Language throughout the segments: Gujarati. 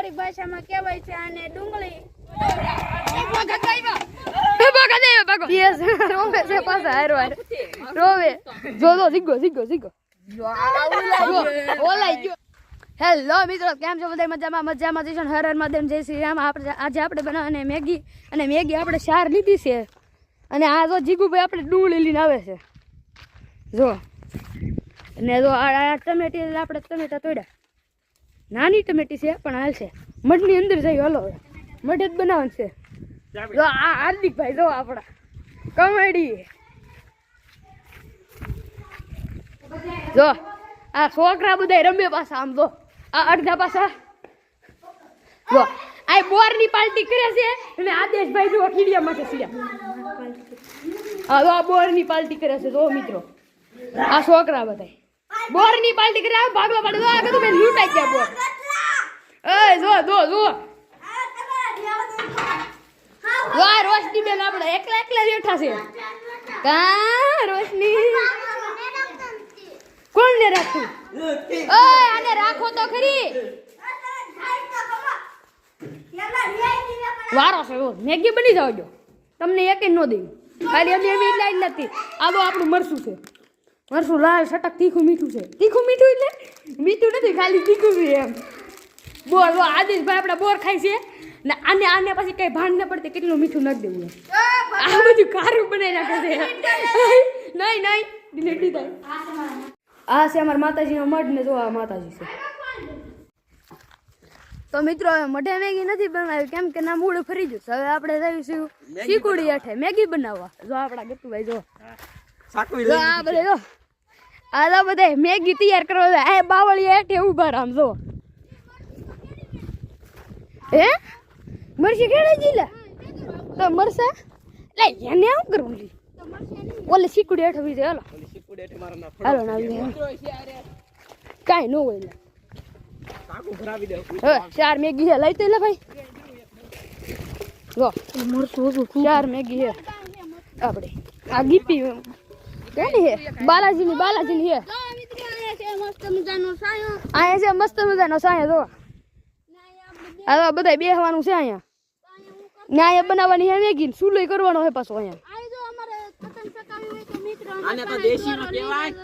અમારી ભાષામાં કહેવાય છે આને ડુંગળી. હેલો મિત્રો કેમ છો બધા? મજામાં મજામાં જઈશું હર હર મહાદેવ જય શ્રી રામ. આપણે આજે આપણે બનાવવાની મેગી. અને મેગી આપણે શાર લીધી છે. અને આ જો જીગુભાઈ આપણે ડુંગળી લઈને આવે છે. જો. અને જો આ આ ટમેટી આપણે ટમેટા તોડ્યા. નાની ટમેટી છે, પણ હાલ છે. મઢની અંદર જઈ હલો હવે. મઢ જ બનાવવાનું છે. જો આ હાર્દિકભાઈ, જો આપણા. કોમેડી. જો, આ છોકરા બધા રમે પાછા આમ, જો. આ અડધા પાછા. જો, આ બોરની પાર્ટી કરે છે અને આદેશભાઈ જો કીડિયા માટે જો આ બોરની પાર્ટી કરે છે, જો મિત્રો. આ છોકરા બધા બોરની પાર્ટી કરી આ ભાગવા પાડે. જો આ કદું તમે લૂંટાઈ ગયા બોર. એ, જો જો જો. જો રોશની બેન આપણે એકલા એકલા બેઠા છે. કા, રોશની? કોણ ને રાખતું ઓય આને રાખો તો ખરી. વારો છે મેગી બની જાવ જો. તમને એક ન દઈ. ખાલી અમે એમ એટલા જ નથી. આ આપણું મરસું છે. મરસું લાલ સટક તીખું મીઠું છે. તીખું મીઠું એટલે મીઠું નથી ખાલી તીખું છે એમ. બોર બોર આદેશભાઈ આપણા બોર ખાય છે. ને આને આને પછી કઈ ભાન ન પડતી કેટલું મીઠું નથી દેવું આ બધું કારું બનાવી નાખે છે. નહીં નહીં ડિલેટ થાય. આ છે અમારા માતાજીનો મઢ ને જો આ માતાજી છે. તો મિત્રો હવે મઢે મેગી નથી બનાવી કેમ કે ના મૂળ ફરી ગયું છે. હવે આપણે જઈશું શીકુડી હેઠે. મેગી બનાવવા. જો આપણા ગતુભાઈ જો. જો આ બધે જો. આ તો બધે મેગી તૈયાર કરવા એ બાવળી હેઠે ઊભા રામ જો. હે? મરશે કેડે જીલા તો મરશે લે એને આમ કરું લી. ઓલે સીકુડી હેઠે વી જાય હાલો હાલો ના આવી કાંઈ ન હોય લે. હવે ચાર મેગી છે લઈ તો લે ભાઈ. જો. ચાર મેગી છે આપણે આ ગીપી કેની હે? બાલાજીની બાલાજીની છે મસ્ત મજાનો સાયો અહીંયા છે મસ્ત મજાનો સાયા જો. આ તો બધા બેસવાનું છે અહીંયા. ને અહીંયા બનાવવાની હે મેગી સુલોય કરવાનો હોય પાછો અહીંયા. આ જો અમારે પતંગ ચકાવી હોય તો મિત્રો આને તો દેશીમાં કહેવાય.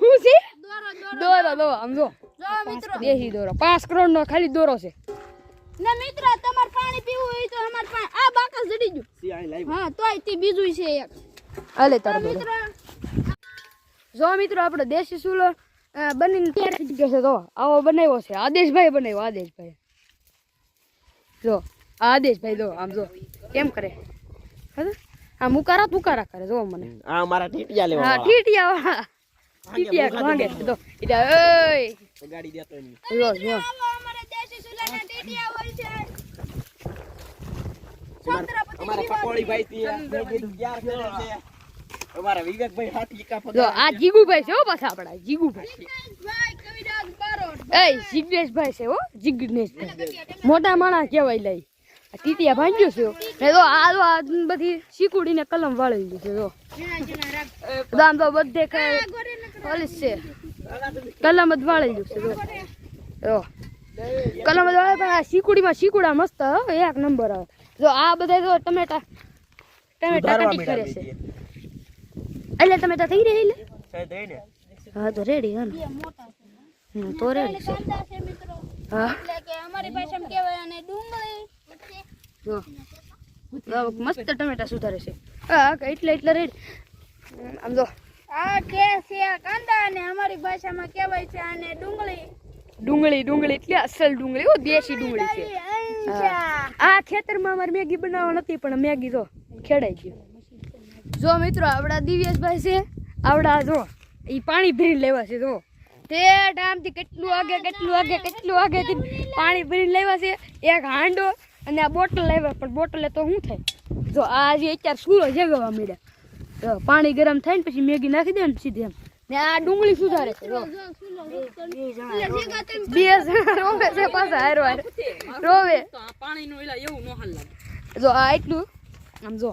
શું છે? દોરો દોરો દોરો દો આમ જો. જો મિત્રો. દેશી દોરો. પાંચ કરોડ નો ખાલી દોરો છે. ને મિત્રો તમારે પાણી પીવું હોય તો અમાર પાસે આ બાકસ જડી ગયું. હા તોય તે બીજું છે એક. હાલે તારો જો મિત્રો આપણો દેશી ચૂલો બનીને તૈયાર થઈ ગયો છે. તો આવો બનાવ્યો છે. આદેશભાઈ બનાવ્યો આદેશભાઈ જો આદેશભાઈ જો આમ જો કેમ કરે? હા આ મુકારા તુકારા કરે જો મને. આ મારા ટીટિયા લેવા હા ટીટિયા વાળા. ટીટિયા ભાંગે છે તો એટલે ઓય. ગાડી દેતો એની જો જો. આવો અમારે દેશી ચૂલાના ટીટિયા હોય છે. અમારા પકોડી ભાઈ ત્યાં કીધું ક્યાર છે અમારા વિવેકભાઈ હાથ ઈકા જો આ જીગુભાઈ છે હો પાછા આપડા જીગુભાઈ. ભાઈ કવિરાજ બારોટ એ જીગ્નેશભાઈ છે હો જિગ્નેશભાઈ. મોટા માણસ કહેવાય લઈ આ ટીટિયા ભાંગ્યો છે ને તો આ તો આ બધી શીકુડીને કલમ વાળી છે જો. દામ તો બધે કઈ પોલીસ છે. કલમ જ વાળેલું છે જો. જો. કલમ જ વાળે પણ આ શીકુડીમાં શીકુડા મસ્ત હો એક નંબર આવે. જો આ બધા જો ટમેટા ટમેટા કટિંગ કરે છે. એટલે ટમેટા થઈ રહ્યા એટલે હા તો રેડી હા મોટા તો રેડી છે. મિત્રો. હા. એટલે કે અમારી ભાષામાં કહેવાય અને ડુંગળી જો. મસ્ત ટમેટા સુધારે છે. હા એટલે એટલે રેડી આમ જો. આ કે છે કાંદા અને અમારી ભાષામાં કહેવાય છે આને ડુંગળી. ડુંગળી ડુંગળી એટલે અસલ ડુંગળી ઓ દેશી ડુંગળી છે. આ ખેતરમાં અમારે મેગી બનાવવા નથી, પણ મેગી જો, ખેડાઈ ગયું. જો મિત્રો, આવડા દિવ્યેશભાઈ છે, આવડા જો એ પાણી ભરી લેવા છે, જો. તે ટાઈમથી કેટલું આગે કેટલું આગે કેટલું આગેથી પાણી ભરીને લેવા છે, એક હાંડો અને આ બોટલ લાવ્યા પણ બોટલે તો શું થાય? જો, આ જે અત્યારે સૂરો જગવા મળ્યા પાણી ગરમ થાય ને પછી મેગી નાખી દે ને સીધી એમ. ને આ ડુંગળી સુધારે છે બે જણા રોવે છે પાછા હારો હારે રોવે. જો આ એટલું, આમ જો.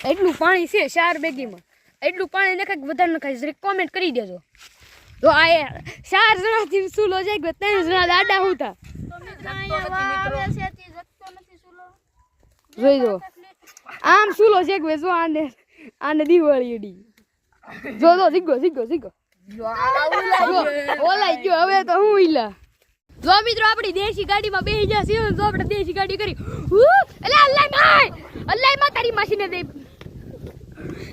એટલું પાણી છે ચાર બેગીમાં. એટલું પાણી નખાય કે વધારે નખાય જરીક કોમેન્ટ કરી દેજો. તો આ ચાર જણાથી સુલો જાય ગયો ત્રણ જણા દાડા હું થા છે જોઈ જો આમ સુલો શેકવે જો આને આને દિવાળી અડી જો જો ઓલાઈ ગયો હવે તો હું ઈલા જો મિત્રો આપણી દેશી ગાડીમાં બેસી જશે આપણે દેશી ગાડી કરી અલ્લા અલા અલ્લાહ માય અલ્લાહમાં તારી માસીને દે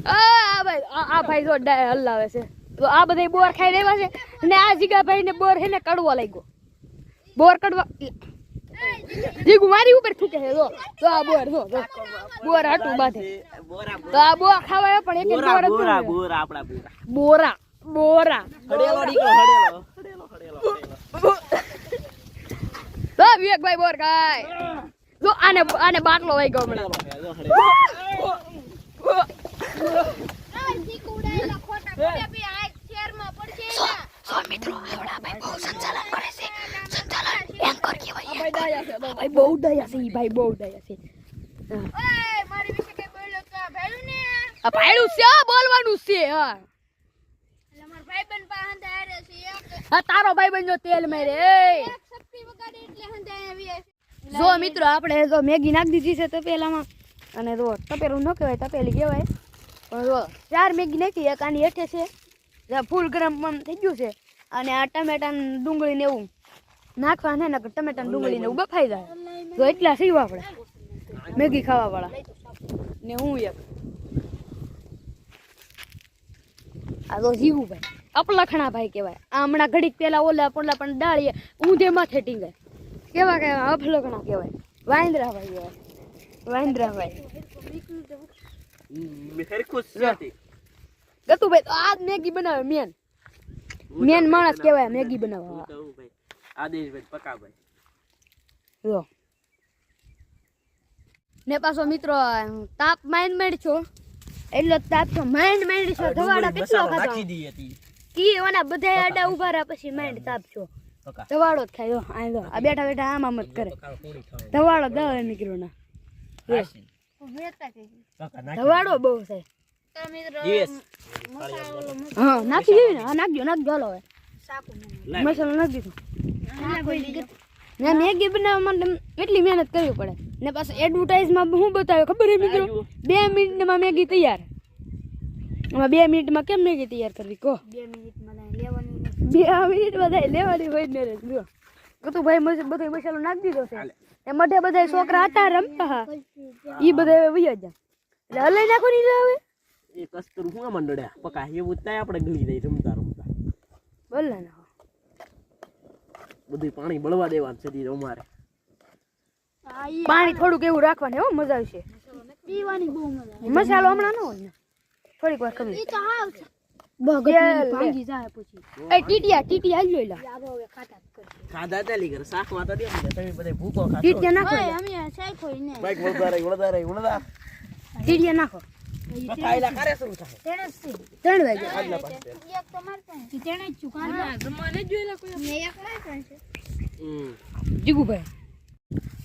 આ ભાઈ આ ભાઈ જો ડાય છે તો આ બધા બોર ખાઈ રહ્યા છે અને આ જીગા ભાઈ ને બોર છે ને કડવો લાગ્યો બોર કડવા જીગુ મારી ઉપર થૂકે છે જો. તો આ બોર જો જો. બોર હાટું બાધે. તો આ બોર ખાવાય પણ એક એક બોરા બોર જ બોરા ન બોરા આપણા બોરા. બોરા હડેલો નીકળો હડેલો હડેલો હડેલો તો વિવેકભાઈ બોર ગાય જો આને આને બાટલો વાઈ ગયો હમણાં. હડેલો હડેલો આ જીક ઉડાયેલા ખોટા ખોટા બી આ ભાઈ બહુ દયા છે ભાઈ બહુ દયા છે ભાઈડું છે બોલવાનું છે હા. તારો ભાઈ બનજો તેલ મેરે જો મિત્રો આપણે જો મેગી નાખી દીધી છે તપેલામાં. અને જો તપેલું ન કહેવાય તપેલી કહેવાય. પણ જો ચાર મેગી નાખી એક આની હેઠે છે. ફૂલ ગરમ પણ થઈ ગયું છે. અને આ ટમેટા ડુંગળી ને એવું. નાખવા ને નકર ટમેટા ડુંગળી ને એવું બફાઈ જાય. તો એટલા સીવા આપણે. મેગી ખાવા વાળા ને હું એક. આ તો જીવું ભાઈ અપલખણા ભાઈ કહેવાય. આ હમણાં ઘડીક પેલા ઓલા પોલા પણ ડાળીએ ઊંધે માથે ટીંગાય. કેવા કેવા અપલખણા કહેવાય. વાંદરા ભાઈ કહેવાય વાંદરા ભાઈ ગતુભાઈ તો આ મેગી બનાવે મેન. મેન માણસ કહેવાય મેગી બનાવવા. આદેશભાઈ પકાભાઈ જો. ને પાછો મિત્રો તાપ માઇન્ડ મેડ છો. એટલો તાપ છો માઇન્ડ મેડ છો ધવાડા કેટલો ખાતો નાખી દી હતી. કી ઓના બધા આડા ઊભા રહ્યા પછી માઇન્ડ તાપ છો. પકા ધવાડો જ ખાય આ લો આ બેઠા બેઠા આમ આમ જ કરે. ધવાડો દવા નીકળ્યો ના. નાખી ધવાડો બહુ છે. તો મિત્રો જીવેશ. મસાલો હા નાખી દેવી ને હા નાખજો નાખજો હાલો હવે. મસાલો નાખી દીધો. ને મેગી બનાવવા માટે એટલી મહેનત કરવી પડે. ને પાછું એડવર્ટાઇઝમાં શું બતાવ્યો ખબર હે મિત્રો? બે મિનિટમાં મેગી તૈયાર. એમાં બે મિનિટમાં કેમ મેગી તૈયાર કરવી કહો? બે મિનિટમાં લેવાની હોય ને જો કતું ભાઈ મસ બધો મસાલો નાખી દીધો છે. એ મઢે બધા છોકરા હતા રમતા હા ઈ બધા હવે વૈયા જા એટલે હલાઈ નાખો નહીં હવે. એ કસ્તુર હું મંડળ્યા પકા એવું થાય આપણે ગળી જાય રમતા રમતા. બોલ ના બધું પાણી બળવા દેવાનું છે અમારે. પાણી થોડુંક એવું રાખવાનું હો મજા આવશે. પીવાની બહુ મજા મસાલો હમણાં ન હોય થોડીક વાર ખબર ઈ તો હાવ છે. ભાંગી જાય પછી. એ ટીટિયા ટીટિયા આવી જોઈલા આબો હવે ખાતા જ કરે ખાધા ચાલી કરે શાકમાં તો દે તમે બધા ભૂકો ખાશો. ટીટિયા નાખો. અમે ને. બાઈક ટીટિયા નાખો. જીગુભાઈ.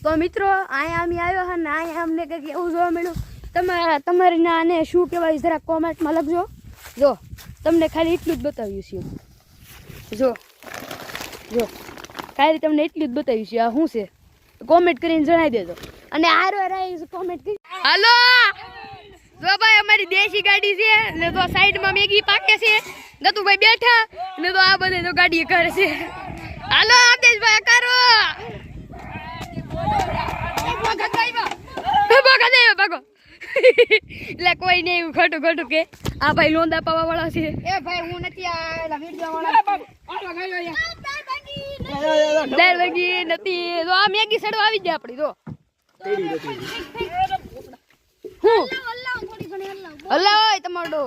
તો મિત્રો અહીંયા અમે આવ્યો હા ને અહીંયા અમને કંઈક એવું જોવા મળ્યું. તમારા તમારી ના આને શું કહેવાય જરા કોમેન્ટમાં લખજો. જો તમને ખાલી એટલું જ બતાવ્યું છે. જો જો ખાલી તમને એટલું જ બતાવ્યું છે. આ શું છે? કોમેન્ટ કરીને જણાવી દેજો. અને આરો રાઈ કોમેન્ટ કરી હાલો! જો ભાઈ અમારી દેશી ગાડી છે ને તો સાઈડમાં મેગી પાકે છે. ગતુભાઈ બેઠા ને તો આ બધે તો ગાડી કરે છે હાલો આદેશભાઈ કરો ભાગો ભાગો. એટલે કોઈ નહીં એવું ખોટું ખોટું કે. આ ભાઈ લોંદા પાવા વાળા છે. એ ભાઈ હું નથી આ વિડિયો વાળા. દર વગી નથી. તો આ મેગી સડવા આવી જાય આપણી તો તેડી નથી હું અલ્લાહ થોડી ઘણી અલ્લાહ હલા ઓય તમારો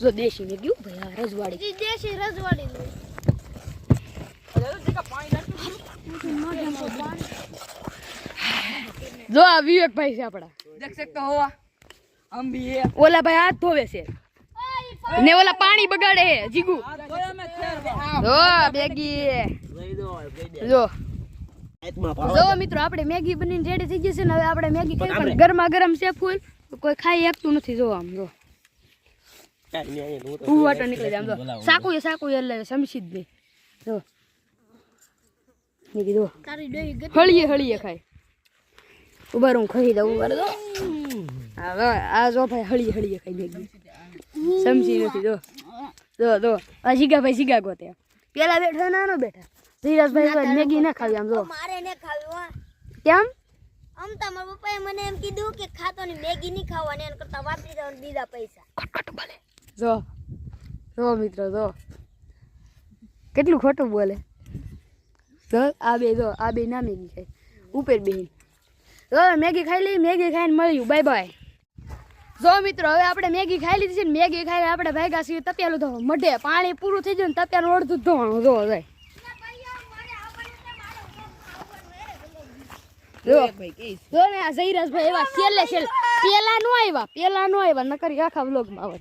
જો દેશી ને ગયું ભાઈ આ રજવાડી. દેશી રજવાડી જો આ વિવેક ભાઈ છે આપડા દેખ શકતો હોવા. હમ ભી હે ઓલા ભાઈ હાથ ધોવે છે. ને ઓલા પાણી બગાડે હે જીગુ. જો બેગી જો. જો મિત્રો આપણે મેગી બનીને રેડી થઈ ગઈ છે ને હવે આપણે મેગી ખાઈ પણ ગરમા ગરમ છે ફૂલ કોઈ ખાઈ એકતું નથી જો આમ જો. કાંઈ નહીં, અહીંયા હું તો વાટો નીકળી જાય આમ જો. સાકુ એ સાકુ એ એટલે સમસી જ નહીં જો. મેં કીધું તારી ડોહી ગતિ હળીએ હળીએ ખાય. ઊભા રહું ખાઈ દઉં ઊભા હવે આ જો ભાઈ હળીએ હળીએ ખાઈ મેગી સમજી નથી જો. જો જો. આ જીગા ભાઈ જીગા ગોતે પેલા બેઠા નાનો બેઠા. ધીરજભાઈ મેગી ના ખાવી આમ જો. મારે ને ખાવી કેમ? આમ મારા પપ્પાએ મને એમ કીધું કે ખાતો ની મેગી નહીં ખાવાની એના કરતા વાપરી દેવાનું બીજા પૈસા. ખોટું બોલે. જો જો મિત્રો જો. કેટલું ખોટું બોલે. જો આ બે જો આ બે ના મેગી ખાય. ઉપર બે જો મેગી ખાઈ લઈ મેગી ખાઈને મળ્યું. બાય બાય જો મિત્રો હવે આપણે મેગી ખાઈ લીધી છે ને મેગી ખાઈને આપણે ભાગ્યા છીએ તપિયાલું ધોવા મઢે પાણી પૂરું થઈ જાય ને તપિયાનું અડધું ધોવાનું. જો જાય જો જો. ને આ જયરાજભાઈ એવા છેલ્લે છેલ્લે. પેલા નો આવ્યા પેલા નો આવ્યા નકરી આખા વ્લોગમાં આવે.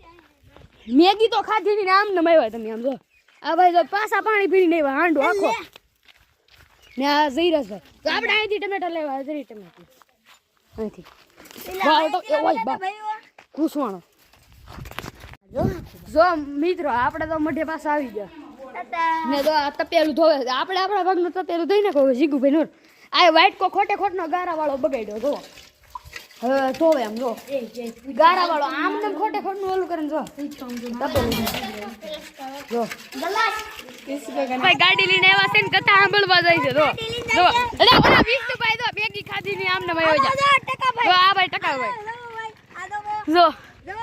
મેગી તો ખાધી ને આમ નમ આવ્યા તમે આમ જો. આ ભાઈ જો પાછા પાણી પીને આવ્યા હાંડો આખો. ને આ જયરાજભાઈ. તો આપણે અહીંથી ટમેટા લેવા જરી ટમેટા. અહીંથી. વાવ તો એ ઓય બા કુસવાણો જો જો મિત્રો આપણે તો મઢે પાસે આવી ગયા. ને તો આ તપેલું ધોવે આપણે આપણા ભાગનું તપેલું ધોઈ નાખો જીગુભાઈ નો આ વાઈટ કો ખોટે ખોટનો ગારા વાળો બગાડ્યો જો હવે ધોવે આમ જો ગારા વાળો આમ તેમ ખોટે ખોટનું ઓલું કરીને જો જો ભાઈ ગાડી લઈને આવ્યા છે ને કથા સાંભળવા જાય છે જો જો અરે ઓલા વિષ્ણુભાઈ તો ભેગી ખાધી ની આમને જા. જો આ ભાઈ ટકા ભાઈ. જો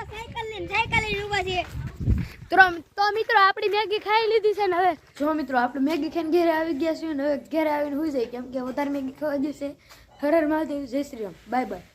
સાયકલ લઈને સાયકલ લઈને ઊભા છે તો તો મિત્રો, આપણી મેગી ખાઈ લીધી છે ને હવે? જો મિત્રો, આપણે મેગી ખાઈને ઘેરે આવી ગયા છીએ ને હવે ઘેરે આવીને હોઈ જાય, કેમ કે વધારે મેગી ખાવા જશે હરર હર મહાદેવ, જય શ્રી રામ. Bye bye.